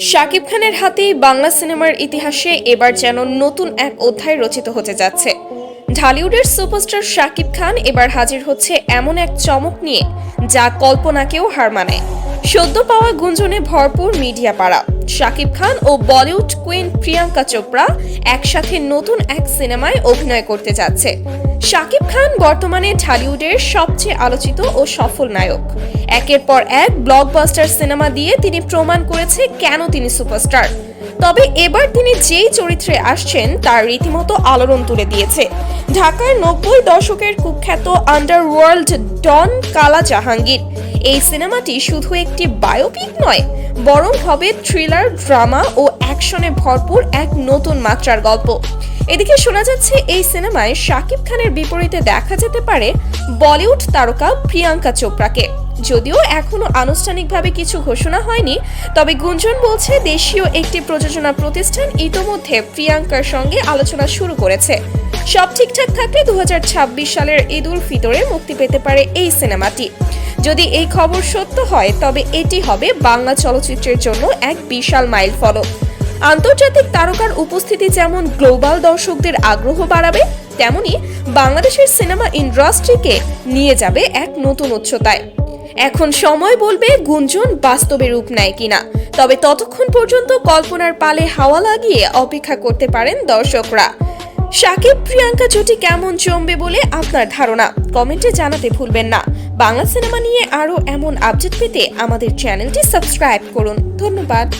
শাকিব খানের হাতেই বাংলা সিনেমার ইতিহাসে এবার যেন নতুন এক অধ্যায় রচিত হতে যাচ্ছে। ঢালিউডের সুপারস্টার শাকিব খান এবার হাজির হচ্ছে এমন এক চমক নিয়ে, যা কল্পনাকেও হার মানে। সদ্য পাওয়া গুঞ্জনে ভরপুর মিডিয়া পাড়া। শাকিব খান ও বলিউড কুইন প্রিয়াঙ্কা চোপড়া একসাথে নতুন এক সিনেমায় অভিনয় করতে যাচ্ছে। শাকিব খান বর্তমানে ঢালিউডের সবচেয়ে আলোচিত ও সফল নায়ক। একের পর এক ব্লকবাস্টার সিনেমা দিয়ে তিনি প্রমাণ করেছে কেন তিনি সুপারস্টার তবে এবার তিনি যেই চরিত্রে আসছেন, তার রীতিমতো আলোড়ন তুলে দিয়েছে। ঢাকার নব্বই দশকের কুখ্যাত আন্ডারওয়ার্ল্ড ডন কালা জাহাঙ্গীর এই সিনেমাটি শুধু একটি বায়োপিক নয়, বরং হবে থ্রিলার ড্রামা ও অ্যাকশনে ভরপুর এক নতুন মাত্রার গল্প। এদিকে শোনা যাচ্ছে, এই সিনেমায় শাকিব খানের বিপরীতে দেখা যেতে পারে বলিউড তারকা প্রিয়াঙ্কা চোপড়াকে। যদিও এখনও আনুষ্ঠানিকভাবে কিছু ঘোষণা হয়নি, তবে গুঞ্জন বলছে দেশীয় একটি প্রযোজনা প্রতিষ্ঠান ইতোমধ্যে প্রিয়াঙ্কার সঙ্গে আলোচনা শুরু করেছে। সব ঠিকঠাক থাকলে দু হাজার ছাব্বিশ সালের ঈদ উল ফিতরে মুক্তি পেতে পারে এই সিনেমাটি। যদি এই খবর সত্য হয়, তবে এটি হবে বাংলা চলচ্চিত্রের জন্য এক বিশাল মাইল ফলক। আন্তর্জাতিক তারকার উপস্থিতি যেমন গ্লোবাল দর্শকদের আগ্রহ বাড়াবে, তেমনি বাংলাদেশের সিনেমা ইন্ডাস্ট্রিকে নিয়ে যাবে এক নতুন উচ্চতায়। এখন সময় বলবে গুঞ্জন বাস্তবে রূপ নেয় কিনা। তবে ততক্ষণ পর্যন্ত কল্পনার পালে হাওয়া লাগিয়ে অপেক্ষা করতে পারেন দর্শকরা। সাকিব, প্রিয়াঙ্কা জুটি কেমন জমবে বলে আপনার ধারণা? কমেন্টে জানাতে ভুলবেন না। বাংলা সিনেমা নিয়ে আরও এমন আপডেট পেতে আমাদের চ্যানেলটি সাবস্ক্রাইব করুন। ধন্যবাদ।